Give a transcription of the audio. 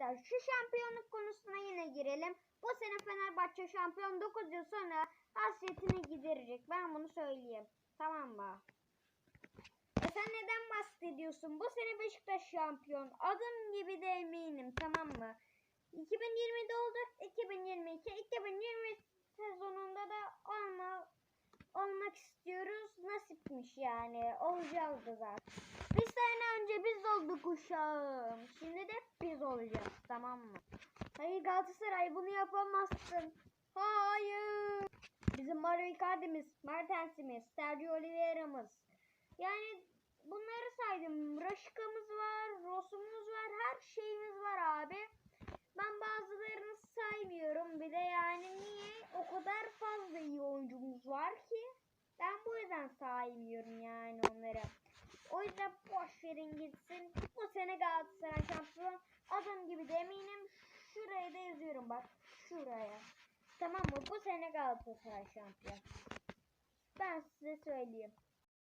Beşiktaş. Şu şampiyonluk konusuna yine girelim. Bu sene Fenerbahçe şampiyon 9 yıl sonra hasretini giderecek. Ben bunu söyleyeyim. Tamam mı? E sen neden bahsediyorsun? Bu sene Beşiktaş şampiyon. Adım gibi de eminim. Tamam mı? 2020'de olduk. 2022, 2020 sezonunda da olma, olmak istiyoruz. Nasipmiş yani. Olacağız da zaten. Sene önce biz olduk uşağım. Şimdi de biz olacağız. Tamam mı? Hayır Galatasaray bunu yapamazsın. Hayır. Bizim Mario Icardi'miz, Mertens'imiz, Sergio Oliveira'mız. Yani bunları saydım. Raşika'mız var, Ross'umuz var, her şeyimiz var abi. Ben bazılarını saymıyorum. Bir de yani niye? O kadar fazla iyi oyuncumuz var ki. Ben bu yüzden saymıyorum yani verin gitsin. Bu sene Galatasaray şampiyon. Adım gibi de eminim. Şuraya da yazıyorum bak. Şuraya. Tamam mı? Bu sene Galatasaray şampiyon. Ben size söyleyeyim.